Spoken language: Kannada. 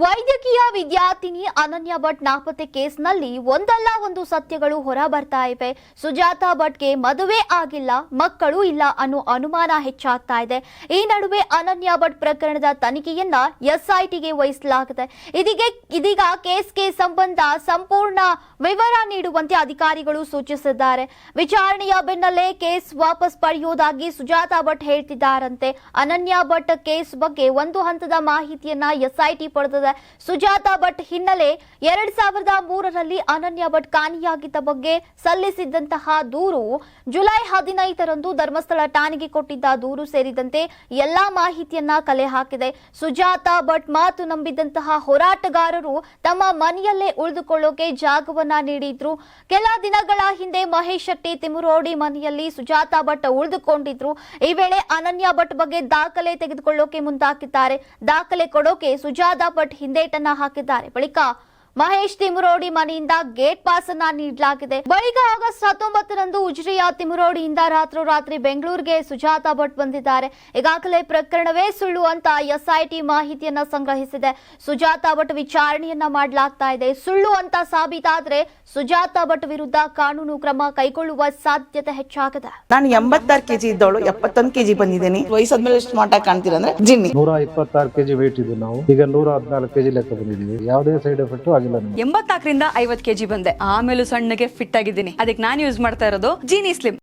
ವೈದ್ಯಕೀಯ ವಿದ್ಯಾರ್ಥಿನಿ ಅನನ್ಯ ಭಟ್ ನಾಪತ್ತೆ ಕೇಸ್ನಲ್ಲಿ ಒಂದಲ್ಲ ಒಂದು ಸತ್ಯಗಳು ಹೊರ ಬರ್ತಾ ಇವೆ. ಸುಜಾತಾ ಭಟ್ಗೆ ಮದುವೆ ಆಗಿಲ್ಲ, ಮಕ್ಕಳು ಇಲ್ಲ ಅನ್ನೋ ಅನುಮಾನ ಹೆಚ್ಚಾಗ್ತಾ ಇದೆ. ಈ ನಡುವೆ ಅನನ್ಯ ಭಟ್ ಪ್ರಕರಣದ ತನಿಖೆಯನ್ನ ಎಸ್ಐಟಿಗೆ ವಹಿಸಲಾಗಿದೆ. ಇದೀಗ ಇದೀಗ ಕೇಸ್ಗೆ ಸಂಬಂಧ ಸಂಪೂರ್ಣ ವಿವರ ನೀಡುವಂತೆ ಅಧಿಕಾರಿಗಳು ಸೂಚಿಸಿದ್ದಾರೆ. ವಿಚಾರಣೆಯ ಬೆನ್ನಲ್ಲೇ ಕೇಸ್ ವಾಪಸ್ ಪಡೆಯುವುದಾಗಿ ಸುಜಾತಾ ಭಟ್ ಹೇಳ್ತಿದ್ದಾರಂತೆ. ಅನನ್ಯ ಭಟ್ ಕೇಸ್ ಬಗ್ಗೆ ಒಂದು ಹಂತದ ಮಾಹಿತಿಯನ್ನ ಎಸ್ಐಟಿ ಪಡೆದಿದೆ ಸುಜಾತಾ ಭಟ್ ಹಿನ್ನೆಲೆ ಎರಡ್ ಸಾವಿರದ ಮೂರರಲ್ಲಿ ಅನನ್ಯ ಭಟ್ ಕಾಣಿಯಾಗಿದ್ದ ಬಗ್ಗೆ ಸಲ್ಲಿಸಿದ್ದಂತಹ ದೂರು ಜುಲೈ ಹದಿನೈದರಂದು ಧರ್ಮಸ್ಥಳ ಠಾಣೆಗೆ ಕೊಟ್ಟಿದ್ದ ದೂರು ಸೇರಿದಂತೆ ಎಲ್ಲಾ ಮಾಹಿತಿಯನ್ನ ಕಲೆ ಹಾಕಿದೆ. ಸುಜಾತಾ ಭಟ್ ಮಾತು ನಂಬಿದಂತಹ ಹೋರಾಟಗಾರರು ತಮ್ಮ ಮನೆಯಲ್ಲೇ ಉಳಿದುಕೊಳ್ಳೋಕೆ ಜಾಗವನ್ನ ನೀಡಿದ್ರು. ಕೆಲ ದಿನಗಳ ಹಿಂದೆ ಮಹೇಶ್ ಶೆಟ್ಟಿ ತಿಮುರೋಡಿ ಮನೆಯಲ್ಲಿ ಸುಜಾತಾ ಭಟ್ ಉಳಿದುಕೊಂಡಿದ್ರು. ಈ ವೇಳೆ ಅನನ್ಯ ಭಟ್ ಬಗ್ಗೆ ದಾಖಲೆ ತೆಗೆದುಕೊಳ್ಳೋಕೆ ಮುಂದಾಕಿದ್ದಾರೆ ದಾಖಲೆ ಕೊಡೋಕೆ ಸುಜಾತಾ ಭಟ್ ಹಿಂದೇಟನ್ನ ಹಾಕಿದ್ದಾರೆ. ಬಳಿಕ ಮಹೇಶ್ ತಿಮುರೋಡಿ ಮನೆಯಿಂದ ಗೇಟ್ ಪಾಸ್ ಅನ್ನ ನೀಡಲಾಗಿದೆ. ಬಳಿಕ ಆಗಸ್ಟ್ ಹತ್ತೊಂಬತ್ತರಂದು ಉಜಿರೆಯ ತಿಮುರೋಡಿಯಿಂದ ರಾತ್ರೋರಾತ್ರಿ ಬೆಂಗಳೂರಿಗೆ ಸುಜಾತಾ ಭಟ್ ಬಂದಿದ್ದಾರೆ. ಈಗಾಗಲೇ ಪ್ರಕರಣವೇ ಸುಳ್ಳು ಅಂತ ಎಸ್ಐಟಿ ಮಾಹಿತಿಯನ್ನ ಸಂಗ್ರಹಿಸಿದೆ. ಸುಜಾತಾ ಭಟ್ ವಿಚಾರಣೆಯನ್ನ ಮಾಡಲಾಗ್ತಾ ಇದೆ. ಸುಳ್ಳು ಅಂತ ಸಾಬೀತಾದ್ರೆ ಸುಜಾತಾ ಭಟ್ ವಿರುದ್ಧ ಕಾನೂನು ಕ್ರಮ ಕೈಗೊಳ್ಳುವ ಸಾಧ್ಯತೆ ಹೆಚ್ಚಾಗಿದೆ. ನಾನು ಎಂಬತ್ತಾರು ಕೆಜಿ ಇದ್ದವಳು ಎಪ್ಪತ್ತೊಂದು ಕೆಜಿ ಬಂದಿದ್ದೀನಿ. ವಯಸ್ಸಾದ್ಮೇಲೆ ಸ್ಮಾರ್ಟ್ ಮಾಟ ಕಾಣ್ತೀರಾ ಅಂದ್ರೆ ಜಿನ್ನಿ. ನೂರ ಇಪ್ಪತ್ತಾರು ಕೆಜಿ ವೇಟ್ ಇದೆ ನಾವು. ಈಗ ನೂರ ಹದಿನಾಲ್ಕು ಕೆಜಿ ಲೆಕ್ಕ ಬಂದಿದ್ದೀವಿ. ಯಾವುದೇ ಸೈಡ್ ಎಫೆಕ್ಟ್ ನಮಗೆ. ಎಂಬತ್ನಾಲ್ಕರಿಂದ ಐವತ್ ಕೆಜಿ ಬಂದೆ. ಆಮೇಲೂ ಸಣ್ಣಗೆ ಫಿಟ್ ಆಗಿದ್ದೀನಿ. ಅದಕ್ಕೆ ನಾನು ಯೂಸ್ ಮಾಡ್ತಾ ಇರೋದು ಜೀನಿ ಸ್ಲಿಮ್